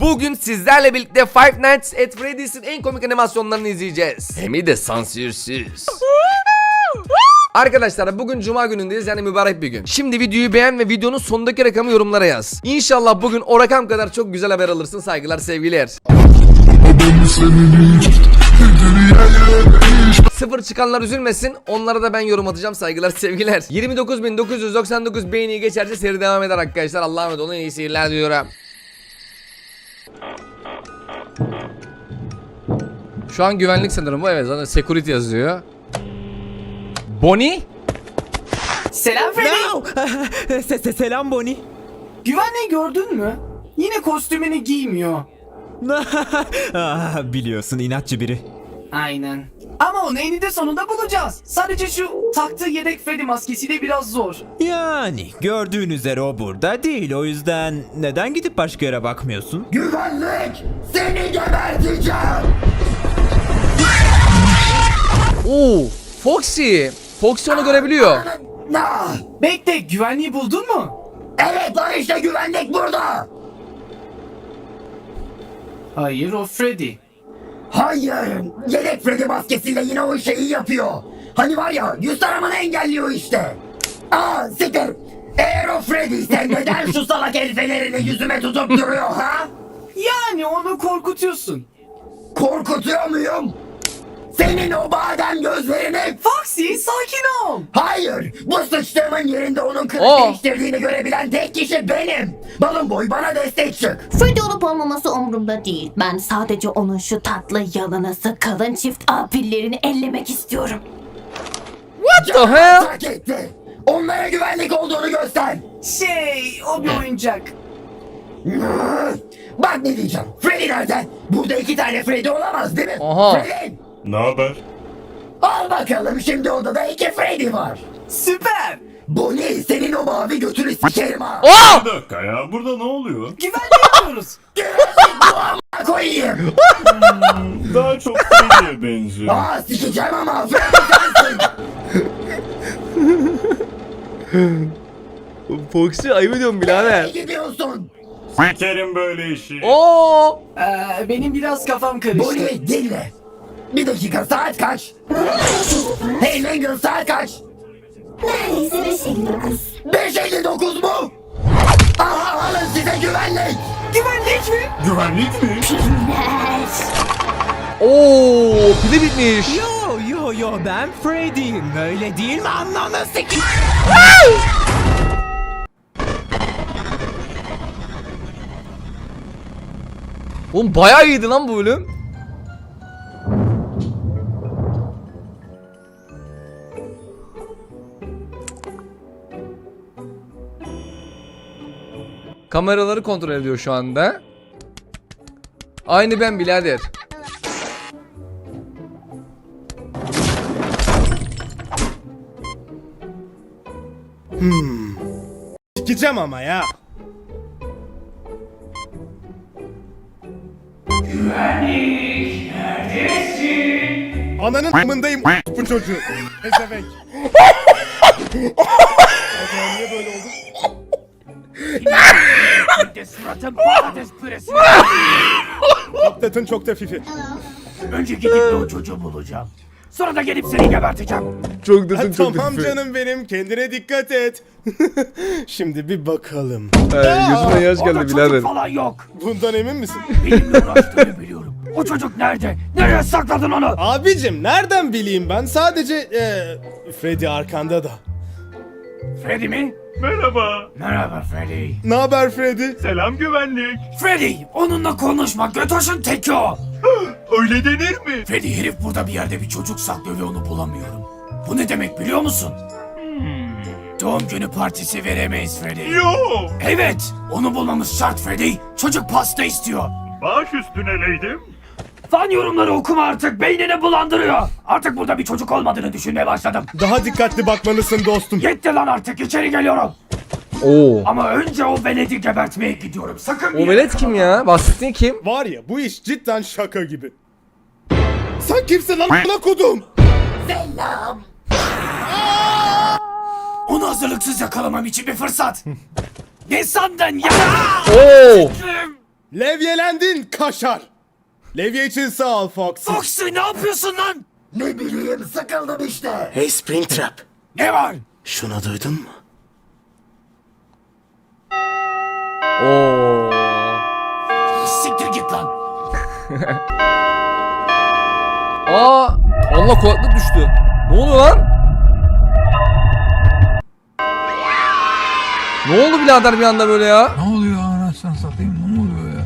Bugün sizlerle birlikte Five Nights at Freddy's'in en komik animasyonlarını izleyeceğiz. Hem de sansürsüz. Arkadaşlar bugün cuma günündeyiz yani mübarek bir gün. Şimdi videoyu beğen ve videonun sonundaki rakamı yorumlara yaz. İnşallah bugün o rakam kadar çok güzel haber alırsın. Saygılar sevgiler. Sıfır çıkanlar üzülmesin. Onlara da ben yorum atacağım. Saygılar, sevgiler. 29.999 beğeni geçerse seri devam eder arkadaşlar. Allah'a emanet olun. İyi seyirler diyorum. Şu an güvenlik sanırım bu. Evet zaten security yazıyor. Bonnie? Selam Freddy. Se- se- Selam Bonnie. Güvenliği gördün mü? Yine kostümünü giymiyor. ah, biliyorsun inatçı biri. Aynen. Ama onu eninde sonunda bulacağız. Sadece şu taktığı yedek Freddy maskesiyle biraz zor. Yani gördüğün üzere o burada değil o yüzden neden gidip başka yere bakmıyorsun? Güvenlik! Seni geberteceğim! Oo, Foxy. Foxy onu görebiliyor. Ah! Bekle güvenliği buldun mu? Evet lan işte güvenlik burada! Hayır o Freddy. Hayır! Yedek Freddy maskesiyle yine o şeyi yapıyor. Hani var ya yüz taramanı engelliyor işte. Aa siktir! Eğer o Freddy ise neden şu salak elfelerini yüzüme tutup duruyor ha? Yani onu korkutuyorsun. Korkutuyor muyum? Senin o badem gözlerini... Foxy sakin ol. Hayır! Bu sıçtığımın yerinde onun kılıç Oo. değiştirdiğini görebilen tek kişi benim! Balın boy bana destek çık! Freddy olup olmaması umurumda değil. Ben sadece onun şu tatlı yalanası kalın çift apillerini ellemek istiyorum. What the hell? Fark etti! Onlara güvenlik olduğunu göster! Şey o bir oyuncak. Bak ne diyeceğim. Freddy nerede? Burada iki tane Freddy olamaz değil mi? Aha. Freddy! Ne haber? Al bakalım şimdi odada iki Freddy var. Süper. Bu ne? Senin o mavi götünü sikerim ha. Oh! Bir dakika ya burada ne oluyor? Güvenliği yapıyoruz. Güvenlik bu amına koyayım. Daha çok Freddy'ye benziyor. Aa sikeceğim ama Freddy sensin. Foxy ayıp ediyorum birader. Nereye gidiyorsun? Sikerim böyle işi. Oo! Ee, benim biraz kafam karıştı. Bonnie dinle. Bir dakika saat kaç? hey Mangle saat kaç? Neredeyse 5.59. 5.59 mu? Aha alın size güvenlik. Güvenlik mi? Güvenlik mi? Pinler. Oo, pili bitmiş. Yo yo yo ben Freddy'yim öyle değil mi anlamı sikim? Oğlum bayağı iyiydi lan bu bölüm. Kameraları kontrol ediyor şu anda. Aynı ben birader. Sikeceğim ama ya. Güvenlik neredesin? Ananın amındayım bu çocuğu. Acaba niye böyle oldu? Çok tatın çok da fifi. Önce gidip de o çocuğu bulacağım. Sonra da gelip seni geberteceğim. Çok dedim çok tamam dedim. canım benim kendine dikkat et. Şimdi bir bakalım. Ee, gözüme yaş geldi birader. falan yok. Bundan emin misin? Benimle uğraştığını biliyorum. O çocuk nerede? Nereye sakladın onu? Abicim nereden bileyim ben sadece eee Freddy arkanda da. Freddy mi? Merhaba. Merhaba Freddy. Ne haber Freddy? Selam güvenlik. Freddy onunla konuşma götoşun teki o. Öyle denir mi? Freddy herif burada bir yerde bir çocuk saklıyor ve onu bulamıyorum. Bu ne demek biliyor musun? Doğum günü partisi veremeyiz Freddy. Yo. Evet onu bulmamız şart Freddy. Çocuk pasta istiyor. Baş üstüne leydim. Fan yorumları okuma artık beynini bulandırıyor. Artık burada bir çocuk olmadığını düşünmeye başladım. Daha dikkatli bakmalısın dostum. Yetti lan artık içeri geliyorum. Oo. Ama önce o veledi gebertmeye gidiyorum. Sakın O velet kim ya? Bahsettiğin kim? Var ya bu iş cidden şaka gibi. Sen kimsin lan bana kodum? Selam. Onu hazırlıksız yakalamam için bir fırsat. ne sandın ya? Oo. Levyelendin kaşar. Levye için sağ ol Foxy. Foxy ne yapıyorsun lan? Ne bileyim sıkıldım işte. Hey Springtrap, Ne var? şunu duydun mu? Oo. Siktir git lan. Aa, Allah kulaklık düştü. Ne oluyor lan? Ne oldu birader bir anda böyle ya? Ne oluyor anasını satayım ne oluyor ya?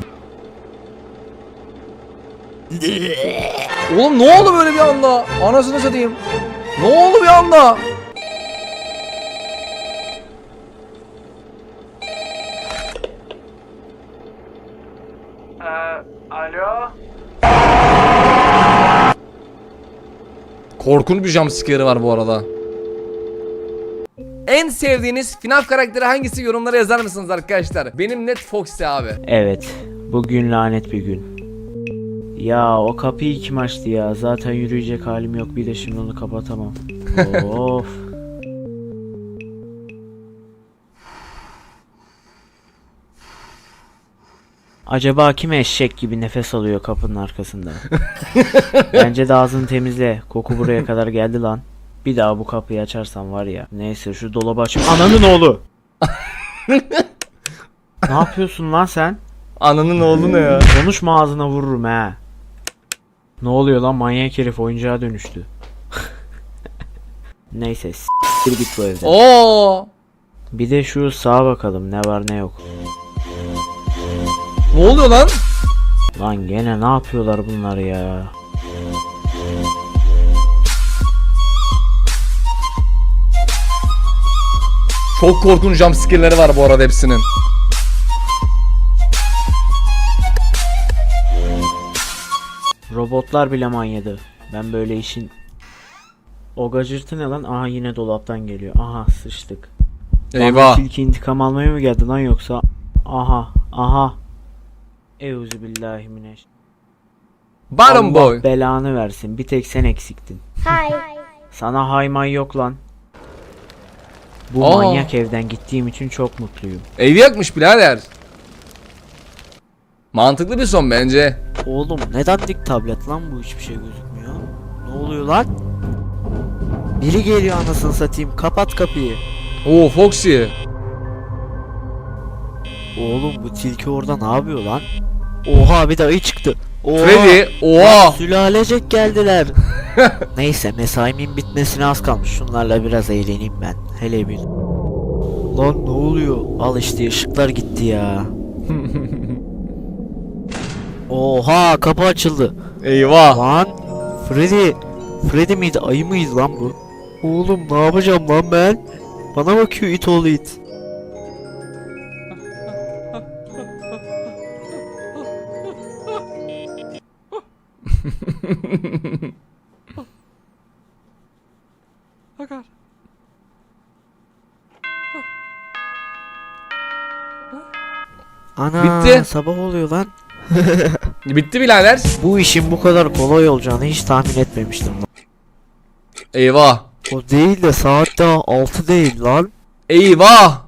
Oğlum ne oldu böyle bir anda? Anasını satayım. Ne oldu bir anda? Alo? Korkunç bir jumpscare'ı var bu arada. En sevdiğiniz FNAF karakteri hangisi yorumlara yazar mısınız arkadaşlar? Benim net Foxy abi. Evet, bugün lanet bir gün. Ya o kapıyı kim açtı ya? Zaten yürüyecek halim yok. Bir de şimdi onu kapatamam. of. Acaba kim eşek gibi nefes alıyor kapının arkasında? Bence de ağzını temizle. Koku buraya kadar geldi lan. Bir daha bu kapıyı açarsan var ya. Neyse şu dolabı aç. Ananın oğlu. ne yapıyorsun lan sen? Ananın oğlu ne ya? Konuşma ağzına vururum he. Ne oluyor lan manyak herif oyuncağa dönüştü. Neyse s**tir git bu evden. Oo! Bir de şu sağa bakalım ne var ne yok. Ne oluyor lan? Lan gene ne yapıyorlar bunlar ya? Çok korkunç jumpscare'leri var bu arada hepsinin. Robotlar bile manyadı. Ben böyle işin... O gacırtı ne lan? Aha yine dolaptan geliyor. Aha sıçtık. Bana Eyvah. tilki intikam almaya mı geldi lan yoksa? Aha aha. Euzubillahimineş. Bottom Allah boy. belanı versin. Bir tek sen eksiktin. Sana hayman yok lan. Bu Aa. manyak evden gittiğim için çok mutluyum. Evi yakmış birader. Mantıklı bir son bence. Oğlum neden dik tablet lan bu hiçbir şey gözükmüyor? Ne oluyor lan? Biri geliyor anasını satayım. Kapat kapıyı. Oo Foxy. Oğlum bu tilki orada ne yapıyor lan? Oha bir de ayı çıktı. Oha. Freddy. Oha. Sülalecek geldiler. Neyse mesaimin bitmesine az kalmış. Şunlarla biraz eğleneyim ben. Hele bir. Lan ne oluyor? Al işte ışıklar gitti ya. Oha kapı açıldı. Eyvah. Lan Freddy. Freddy miydi? Ayı mıydı lan bu? Oğlum ne yapacağım lan ben? Bana bakıyor it oğlu it. Ana Bitti. sabah oluyor lan. Bitti birader. Bu işin bu kadar kolay olacağını hiç tahmin etmemiştim. Eyvah. O değil de saat daha 6 değil lan. Eyvah.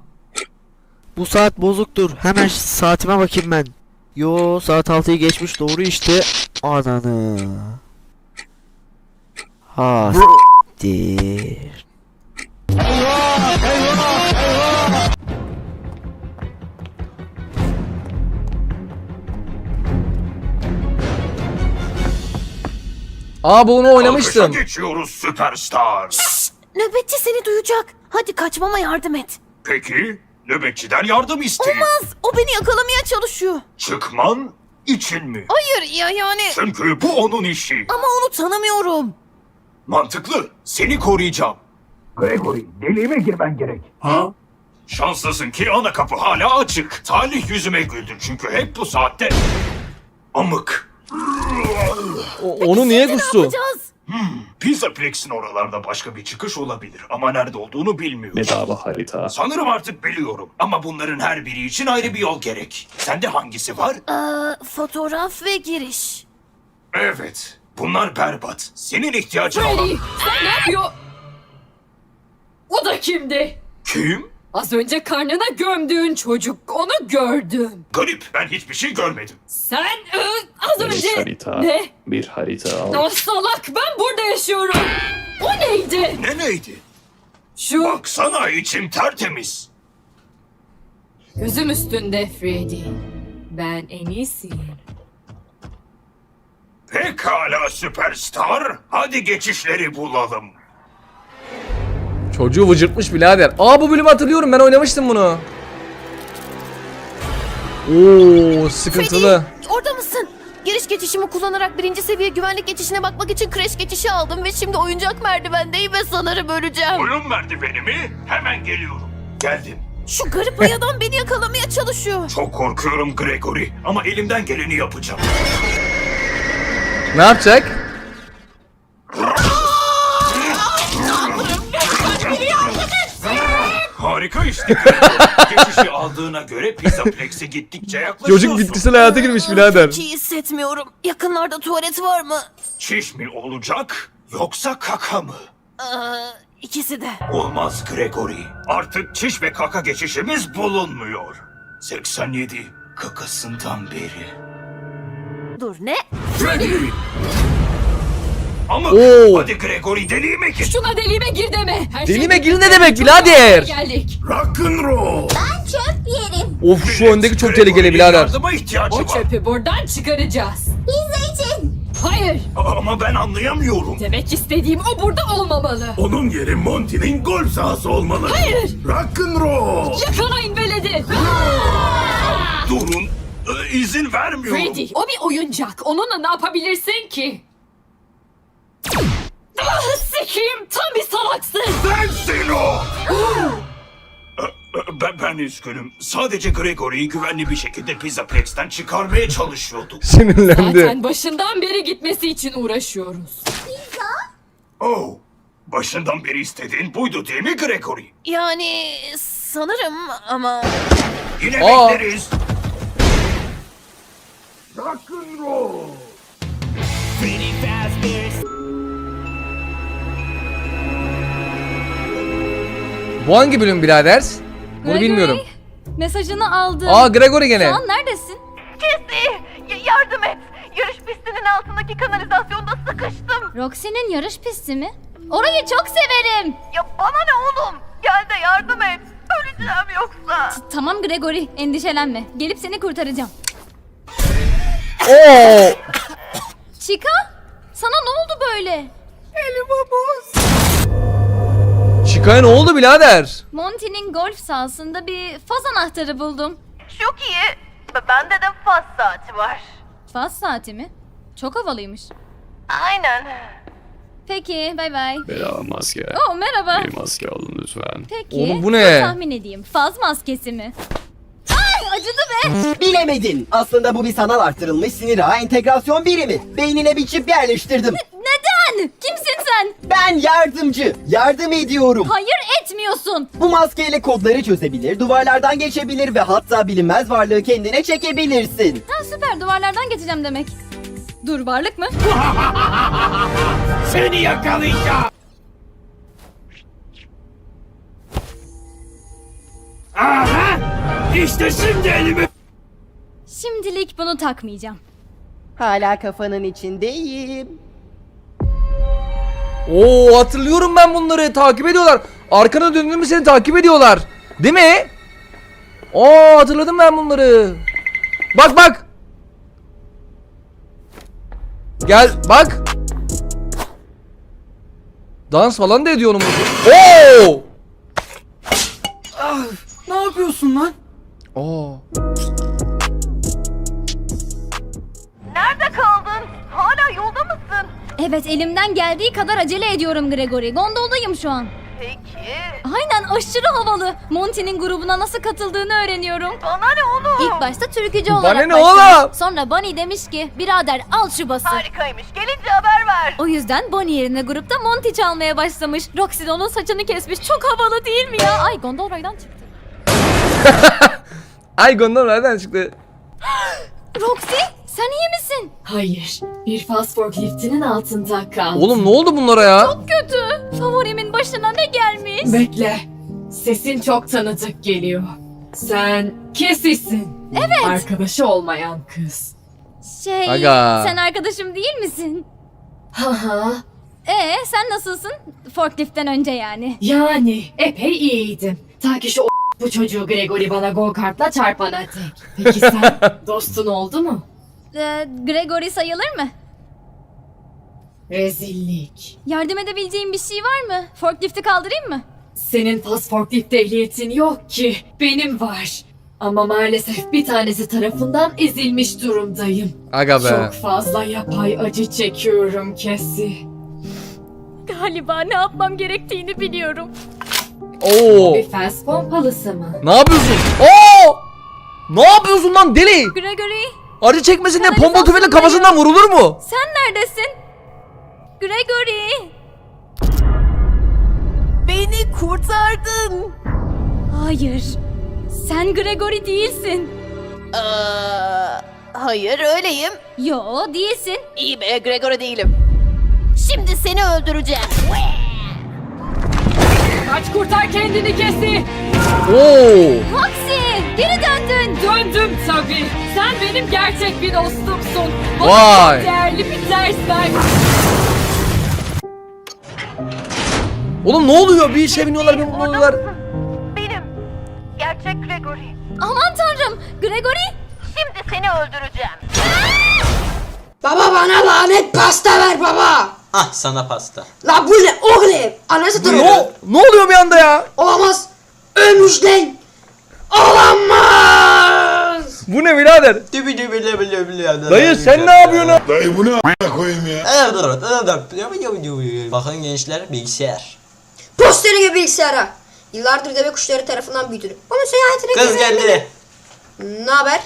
Bu saat bozuktur. Hemen saatime bakayım ben. Yo saat 6'yı geçmiş doğru işte. Ananı. Ha s**tir. Aa bunu oynamıştım. Alkışa geçiyoruz süperstar. Nöbetçi seni duyacak. Hadi kaçmama yardım et. Peki, nöbetçiden yardım isteyeyim. O beni yakalamaya çalışıyor. Çıkman için mi? Hayır ya yani. Çünkü bu onun işi. Ama onu tanımıyorum. Mantıklı. Seni koruyacağım. Gregory, deliğime girmen gerek. Ha? Şanslısın ki ana kapı hala açık. Talih yüzüme güldü çünkü hep bu saatte... Amık. O- onu niye kustu? Yapacağız. Pizzaplex'in oralarda başka bir çıkış olabilir ama nerede olduğunu bilmiyorum. Bedava harita. Sanırım artık biliyorum ama bunların her biri için ayrı bir yol gerek. Sende hangisi var? Ee, fotoğraf ve giriş. Evet. Bunlar berbat. Senin ihtiyacın olan... sen ne yapıyor? O da kimdi? Kim? Az önce karnına gömdüğün çocuk. Onu gördüm. Garip ben hiçbir şey görmedim. Sen ı, az Bir önce... harita. Ne? Bir harita al. O salak ben burada yaşıyorum. O neydi? Ne neydi? Şu Baksana içim tertemiz. gözüm üstünde Freddy. Ben en iyisiyim. Pekala süperstar. Hadi geçişleri bulalım. Çocuğu vıcırtmış birader. Aa bu bölümü hatırlıyorum ben oynamıştım bunu. Oo sıkıntılı. Orada mısın? Giriş geçişimi kullanarak birinci seviye güvenlik geçişine bakmak için kreş geçişi aldım ve şimdi oyuncak merdivendeyim ve sanırım öleceğim. Oyun merdiveni mi? Hemen geliyorum. Geldim. Şu garip ayadan beni yakalamaya çalışıyor. Çok korkuyorum Gregory ama elimden geleni yapacağım. Ne yapacak? Harika işte. Geçişi aldığına göre Pizzaplex'e gittikçe yaklaşıyorsun. Çocuk bitkisel hayata girmiş birader. Hiç iyi hissetmiyorum. Yakınlarda tuvalet var mı? Çiş mi olacak yoksa kaka mı? Aa, ikisi de. Olmaz Gregory. Artık çiş ve kaka geçişimiz bulunmuyor. 87 kakasından beri. Dur ne? Freddy! Ama Oo. hadi Gregory deliğime git. Şuna deliğime gir deme. Her Deliğime şey gir ne demek birader? Geldik. Rock'n'roll. Of şu öndeki çok tehlikeli birader. Yardıma ihtiyacı O var. çöpü buradan çıkaracağız. Pizza için. Hayır. Ama ben anlayamıyorum. Demek istediğim o burada olmamalı. Onun yeri Monty'nin golf sahası olmalı. Hayır. Rock'n'roll. Yakalayın veledi. Durun. Ee, izin vermiyorum. Freddy o bir oyuncak. Onunla ne yapabilirsin ki? Ah, sikiyim tam bir salaksın. Sensin o. Ben, ben üzgünüm. Sadece Gregory'yi güvenli bir şekilde Pizzaplex'ten çıkarmaya çalışıyorduk. Sinirlendi. Zaten başından beri gitmesi için uğraşıyoruz. Oh. Başından beri istediğin buydu değil mi Gregory? Yani sanırım ama... Yine Aa. bekleriz. Rock'n'roll. Bu hangi bölüm birader? Bunu bilmiyorum. Mesajını aldım. Aa Gregory gene. neredesin? Jesse yardım et. Yarış pistinin altındaki kanalizasyonda sıkıştım. Roxy'nin yarış pisti mi? Orayı çok severim. Ya bana ne oğlum? Gel de yardım et. Öleceğim yoksa. Tamam Gregory endişelenme. Gelip seni kurtaracağım. Oo. Chica sana ne oldu böyle? Chicago ne oldu birader? Monty'nin golf sahasında bir faz anahtarı buldum. Çok iyi. Bende de faz saati var. Faz saati mi? Çok havalıymış. Aynen. Peki bay bay. Bedava maske. Oh merhaba. Bir maske alın lütfen. Peki. Oğlum bu ne? Tahmin edeyim. Faz maskesi mi? Acıdı be. Bilemedin. Aslında bu bir sanal arttırılmış sinir ağı entegrasyon birimi. Beynine bir çip yerleştirdim. Neden? Kimsin sen? Ben yardımcı. Yardım ediyorum. Hayır etmiyorsun. Bu maskeyle kodları çözebilir, duvarlardan geçebilir ve hatta bilinmez varlığı kendine çekebilirsin. Ha süper duvarlardan geçeceğim demek. Dur varlık mı? Seni yakalayacağım. Aha! İşte şimdi elimi... Şimdilik bunu takmayacağım. Hala kafanın içindeyim. Oo hatırlıyorum ben bunları. Takip ediyorlar. Arkana döndüğümü seni takip ediyorlar. Değil mi? Oo hatırladım ben bunları. Bak bak. Gel bak. Dans falan da ediyor onun. Oo! Ne yapıyorsun lan? Oo. Nerede kaldın? Hala yolda mısın? Evet elimden geldiği kadar acele ediyorum Gregory. Gondoldayım şu an. Peki. Aynen aşırı havalı. Monty'nin grubuna nasıl katıldığını öğreniyorum. Bana ne oğlum? İlk başta türkücü Bana olarak ne başlamış. oğlum? Sonra Bonnie demiş ki birader al şu bası. Harikaymış. Gelince haber ver. O yüzden Bonnie yerine grupta Monty çalmaya başlamış. Roxy de onun saçını kesmiş. Çok havalı değil mi ya? Ay gondol raydan çıktı. Ay gondol nereden çıktı? Roxy sen iyi misin? Hayır. Bir fast forkliftinin altında kaldım. Oğlum ne oldu bunlara ya? Kötü. Favorimin başına ne gelmiş? Bekle. Sesin çok tanıdık geliyor. Sen Kesisin. Evet. Arkadaşı olmayan kız. Şey, Aga. sen arkadaşım değil misin? Haha. Ee, sen nasılsın? Forklift'ten önce yani. Yani epey iyiydim. Ta ki şu bu çocuğu Gregory bana go kartla çarpana tek. Peki sen dostun oldu mu? Ee, Gregory sayılır mı? Rezillik. Yardım edebileceğim bir şey var mı? Forklift'i kaldırayım mı? Senin fast forklift ehliyetin yok ki. Benim var. Ama maalesef bir tanesi tarafından ezilmiş durumdayım. Aga be. Çok fazla yapay acı çekiyorum Kesi. Galiba ne yapmam gerektiğini biliyorum. Oo. Bir fast pompalısı mı? Ne yapıyorsun? Oo! Ne yapıyorsun lan deli? Gregory, Acı çekmesin diye Kanalizasyon pompa tüfeğiyle kafasından vurulur mu? sen neredesin? Gregory! Beni kurtardın. Hayır. Sen Gregory değilsin. Aa, hayır öyleyim. Yo, değilsin. İyi be Gregory değilim. Şimdi seni öldüreceğim. Kaç kurtar kendini Kesi. Oo! Foxy, geri döndün. Döndüm tabii. Sen benim gerçek bir dostumsun. Bana Vay. çok değerli bir ders ver. Oğlum ne oluyor? Bir işe biniyorlar, bir biniyorlar. Benim. Gerçek Gregory. Aman tanrım, Gregory. Şimdi seni öldüreceğim. Baba bana lanet pasta ver baba. Ah sana pasta. La bu ne oğlum? Anası Ne, ne oluyor bir anda ya? Olamaz. Ölmüş lan. Olamaz. Bu ne birader? Dübü dübü dübü dübü. Dayı sen ne yapıyorsun? Dayı bu ne a**a koyayım ya? Bakın gençler bilgisayar. Posteri gibi bilgisayara. Yıllardır deve kuşları tarafından büyütülür. Onun seyahatine Kız geldi. Ne haber?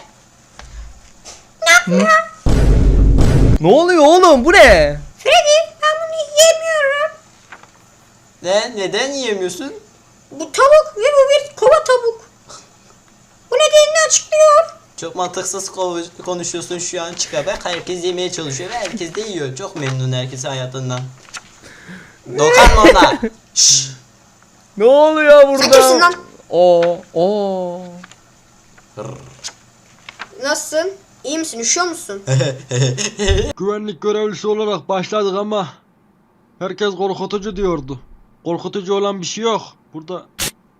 Ne oluyor oğlum? Bu ne? Freddy yiyemiyorum. Ne? Neden yiyemiyorsun? Bu tavuk ve bu bir kova tavuk. Bu nedenini açıklıyor. Çok mantıksız ko- konuşuyorsun şu an çıka bak herkes yemeye çalışıyor ve herkes de yiyor. Çok memnun herkes hayatından. Dokanma ona. Şşş. Ne oluyor burada? Sen kimsin lan? Oo, oo. Nasılsın? İyi misin? Üşüyor musun? Güvenlik görevlisi olarak başladık ama herkes korkutucu diyordu. Korkutucu olan bir şey yok. Burada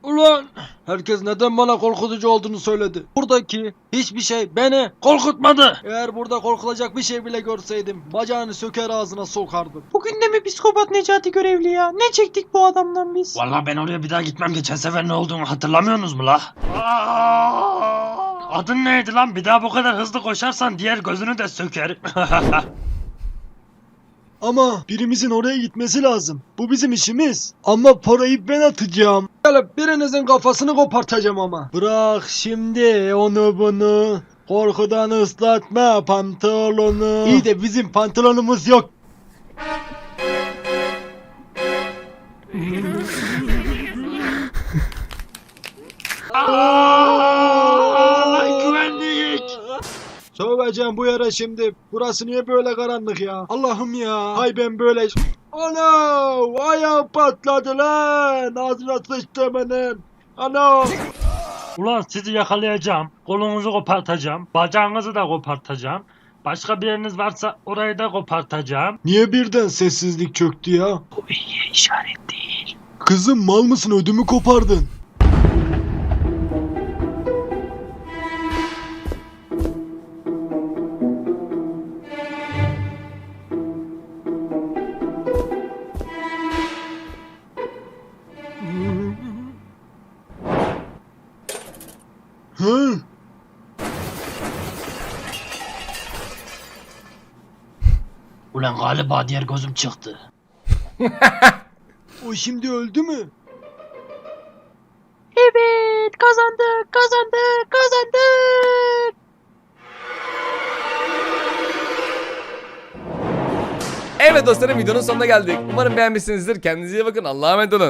Ulan herkes neden bana korkutucu olduğunu söyledi. Buradaki hiçbir şey beni korkutmadı. Eğer burada korkulacak bir şey bile görseydim bacağını söker ağzına sokardım. Bugün de mi psikopat Necati görevli ya? Ne çektik bu adamdan biz? Vallahi ben oraya bir daha gitmem. Geçen sefer ne olduğunu hatırlamıyorsunuz mu la? Adın neydi lan? Bir daha bu kadar hızlı koşarsan diğer gözünü de söker. Ama birimizin oraya gitmesi lazım. Bu bizim işimiz. Ama parayı ben atacağım. Gelip birinizin kafasını kopartacağım ama. Bırak şimdi onu bunu. Korkudan ıslatma pantolonu. İyi de bizim pantolonumuz yok. Güvenlik! Söveceğim bu yere şimdi. Burası niye böyle karanlık ya? Allah'ım ya. Ay ben böyle... Ana! Ayağım patladı lan. Ağzına sıçtı benim. Ana! Ulan sizi yakalayacağım. Kolunuzu kopartacağım. Bacağınızı da kopartacağım. Başka bir yeriniz varsa orayı da kopartacağım. Niye birden sessizlik çöktü ya? Bu iyi işaret değil. Kızım mal mısın ödümü kopardın. Galiba diğer gözüm çıktı. O şimdi öldü mü? Evet, kazandık, kazandık, kazandık. Evet dostlarım videonun sonuna geldik. Umarım beğenmişsinizdir. Kendinize iyi bakın. Allah'a emanet olun.